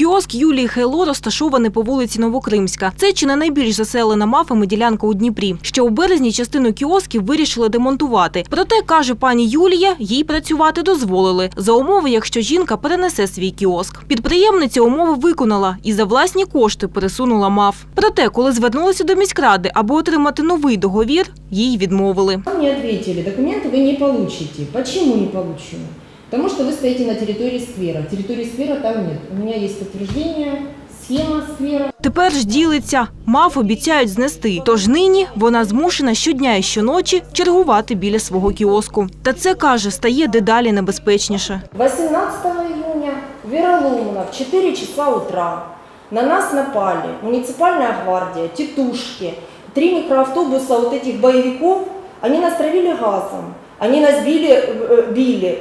Кіоск Юлії Хейло розташований по вулиці Новокримська. Це чи не найбільш заселена мафами ділянка у Дніпрі. Ще у березні частину кіосків вирішили демонтувати. Проте, каже пані Юлія, їй працювати дозволили за умови, якщо жінка перенесе свій кіоск. Підприємниця умови виконала і за власні кошти пересунула маф. Проте, коли звернулася до міськради, аби отримати новий договір, їй відмовили. Мне ответили, документы вы не получите. Почему не получу? Потому что вы стоите на территории сквера. Территории сквера там нет. У меня есть подтверждение, схема сквера. Тепер ж ділиться. Маф обіцяють знести. Тож нині вона змушена щодня і щоночі чергувати біля свого кіоску. Та це каже, стає дедалі небезпечніше. 18 июня вероломно в 4 часа утра на нас напали муниципальная гвардия, тетушки, три микроавтобуса вот этих боевиков, они нас травили газом, они нас били, э, били,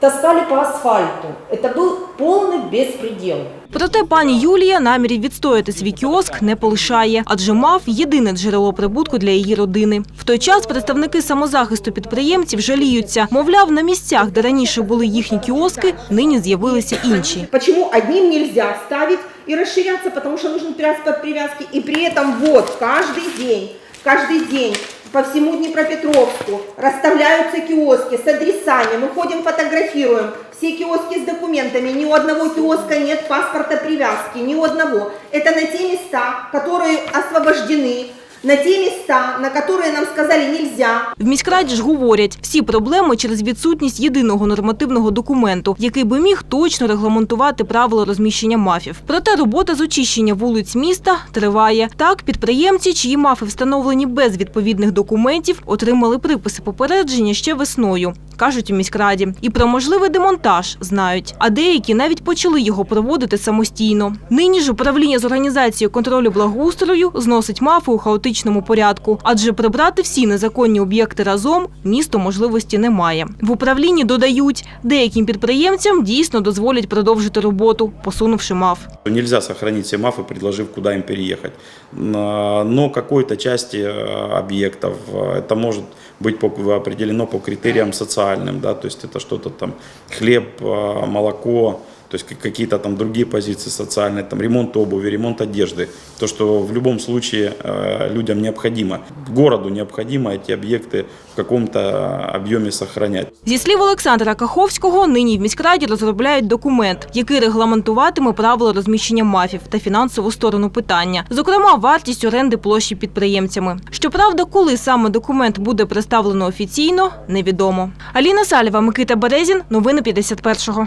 таскали по асфальту. Это был полный беспредел. Проте пані Юлія намірів відстояти свій кіоск не полишає, адже мав єдине джерело прибутку для її родини. В той час представники самозахисту підприємців жаліються. Мовляв, на місцях, де раніше були їхні кіоски, нині з'явилися інші. Почему одним нельзя ставить и расширяться, потому что нужен транспорт привязки. И при этом вот каждый день, каждый день по всему Днепропетровску расставляются киоски с адресами. Мы ходим, фотографируем. Все киоски с документами. Ни у одного киоска нет паспорта привязки. Ни у одного. Это на те места, которые освобождены. На те места, на которые нам сказали нельзя. В міськраді ж говорять, всі проблеми через відсутність єдиного нормативного документу, який би міг точно регламентувати правила розміщення мафів. Проте робота з очищення вулиць міста триває. Так, підприємці, чиї мафи встановлені без відповідних документів, отримали приписи попередження ще весною, кажуть у міськраді. І про можливий демонтаж знають. А деякі навіть почали його проводити самостійно. Нині ж управління з організації контролю благоустрою зносить мафи у хаотичному порядку, адже прибрати всі незаконні об'єкти разом місто можливості не має. В управлінні додають, деяким підприємцям дійсно дозволять продовжити роботу, посунувши маф. Нельзя сохранить все мафы, предложив, куда им переехать. На- Но какой-то части э, объектов э, это может быть по- определено по критериям социальным, да, то есть это что-то там хлеб, э, молоко, то есть как- какие-то там другие позиции социальные, там ремонт обуви, ремонт одежды. То, что в любом случае э, людям необходимо, городу необходимо эти объекты в каком-то объеме сохранять. Зі слів Олександра Каховського, нині в міськраді розробляють документ, який регламентуватиме правила розміщення мафів та фінансову сторону питання, зокрема вартість оренди площі підприємцями. Щоправда, коли саме документ буде представлено офіційно, невідомо. Аліна Салєва, Микита Березін, новини 51-го.